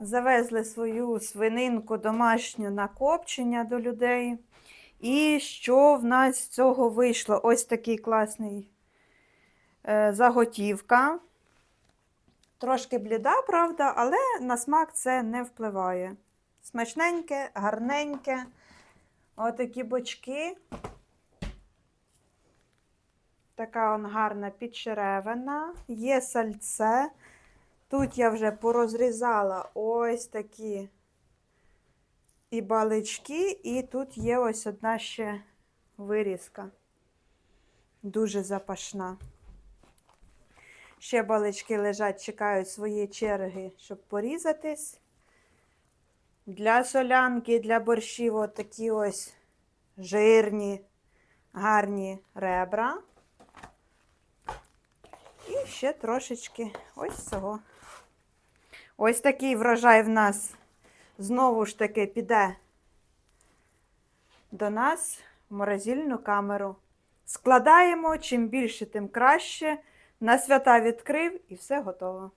Завезли свою свининку домашню на копчення до людей. І що в нас з цього вийшло? Ось такий класний е, заготівка. Трошки бліда, правда, але на смак це не впливає. Смачненьке, гарненьке. Отакі бочки. Така он гарна підчеревина. Є сальце. Тут я вже порозрізала ось такі і балички, і тут є ось одна ще вирізка. Дуже запашна. Ще балички лежать, чекають своєї черги, щоб порізатись. Для солянки, для борщів от такі ось жирні, гарні ребра. І ще трошечки ось цього. Ось такий врожай в нас знову ж таки піде до нас в морозильну камеру. Складаємо, чим більше, тим краще. На свята відкрив і все готово.